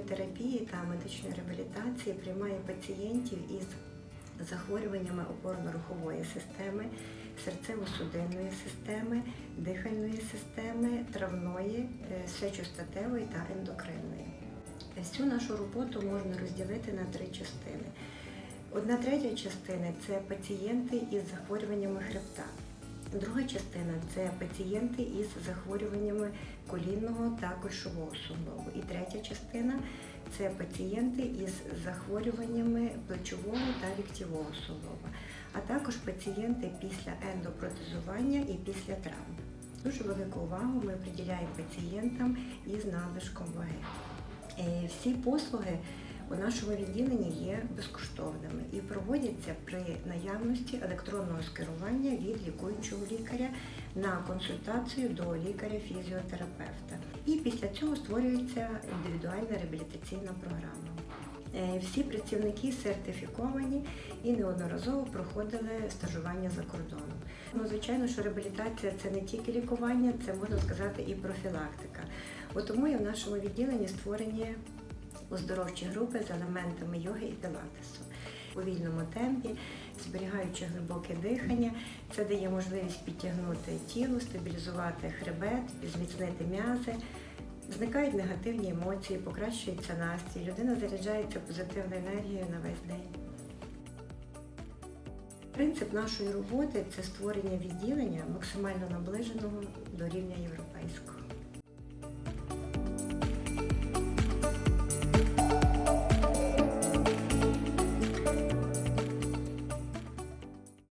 та медичної реабілітації приймає пацієнтів із захворюваннями опорно-рухової системи, серцево-судинної системи, дихальної системи, травної, е, сечостатевої та ендокринної. Всю нашу роботу можна розділити на три частини. Одна третя частини це пацієнти із захворюваннями хребта. Друга частина це пацієнти із захворюваннями колінного та кульшового суглобу. І третя частина це пацієнти із захворюваннями плечового та ліктєвого суглоба, а також пацієнти після ендопротезування і після травм. Дуже велику увагу ми приділяємо пацієнтам із надлишком ваги. Е, Всі послуги у нашому відділенні є безкоштовними і проводяться при наявності електронного скерування від лікуючого лікаря на консультацію до лікаря-фізіотерапевта. І після цього створюється індивідуальна реабілітаційна програма. Е, Всі працівники сертифіковані і неодноразово проходили стажування за кордоном. Ну, звичайно, що реабілітація це не тільки лікування, це можна сказати і профілактика. От тому і в нашому відділенні створені оздоровчі групи з елементами йоги і пілатесу. У вільному темпі, зберігаючи глибоке дихання, це дає можливість підтягнути тіло, стабілізувати хребет, зміцнити м'язи. Зникають негативні емоції, покращується настрій, людина заряджається позитивною енергією на весь день. Принцип нашої роботи це створення відділення максимально наближеного до рівня європейського.